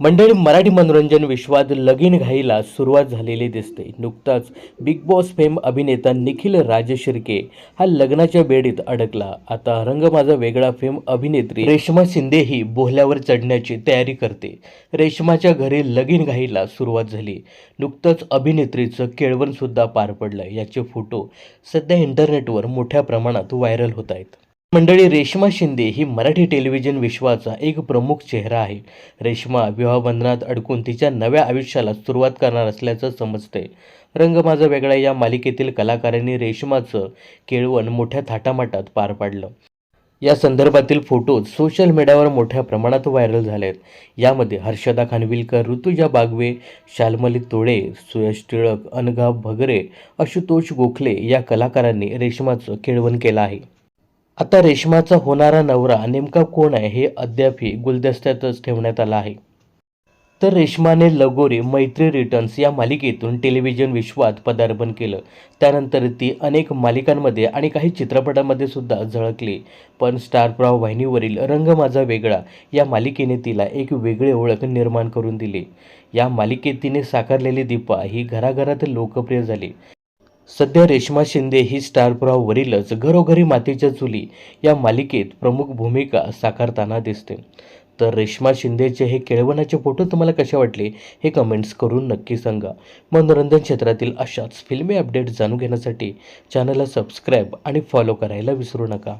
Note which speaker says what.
Speaker 1: मंडळी मराठी मनोरंजन विश्वात लगीन घाईला सुरुवात झालेली दिसते. नुकताच बिग बॉस फेम अभिनेता निखिल राज शिर्के हा लग्नाच्या बेडीत अडकला. आता रंग माझा वेगळा फेम अभिनेत्री रेश्मा शिंदे ही बोहल्यावर चढण्याची तयारी करते. रेश्माच्या घरी लगीन घाईला सुरुवात झाली. नुकतंच अभिनेत्रीचं केळवणसुद्धा पार पडलं. याचे फोटो सध्या इंटरनेटवर मोठ्या प्रमाणात व्हायरल होत आहेत. मंडळी रेश्मा शिंदे ही मराठी टेलिव्हिजन विश्वाचा एक प्रमुख चेहरा आहे. रेश्मा विवाहबंधनात अडकून तिच्या नव्या आयुष्याला सुरुवात करणार असल्याचं समजते रंग माझा वेगळा या मालिकेतील कलाकारांनी रेश्माचं केळवण मोठ्या थाटामाटात पार पाडलं. या संदर्भातील फोटोज सोशल मीडियावर मोठ्या प्रमाणात व्हायरल झाले आहेत यामध्ये हर्षदा खानविलकर ऋतुजा बागवे शालमली तोळे सुयश टिळक अनघा भगरे आशुतोष गोखले या कलाकारांनी रेश्माचं केळवण केलं आहे. आता रेश्माचा होणारा नवरा नेमका कोण आहे हे अद्यापही गुलदस्त्यातच ठेवण्यात आलं आहे. तर रेश्माने लगोरी मैत्री रिटर्न्स या मालिकेतून टेलिव्हिजन विश्वात पदार्पण केलं. त्यानंतर ती अनेक मालिकांमध्ये आणि काही चित्रपटांमध्ये सुद्धा झळकली. पण स्टार प्रवाह वाहिनीवरील रंग माझा वेगळा या मालिकेने तिला एक वेगळी ओळख निर्माण करून दिली. या मालिकेत तिने साकारलेली दीपा ही घराघरात लोकप्रिय झाली. सध्या रेश्मा शिंदे ही स्टार प्रवाहवरीलच घरोघरी मातीच्या चुली या मालिकेत प्रमुख भूमिका साकारताना दिसते. तर रेश्मा शिंदेचे हे केळवणाचे फोटो तुम्हाला कसे वाटले हे कमेंट्स करून नक्की सांगा. मनोरंजन क्षेत्रातील अशाच फिल्मी अपडेट जाणून घेण्यासाठी चॅनलला सबस्क्राईब आणि फॉलो करायला विसरू नका.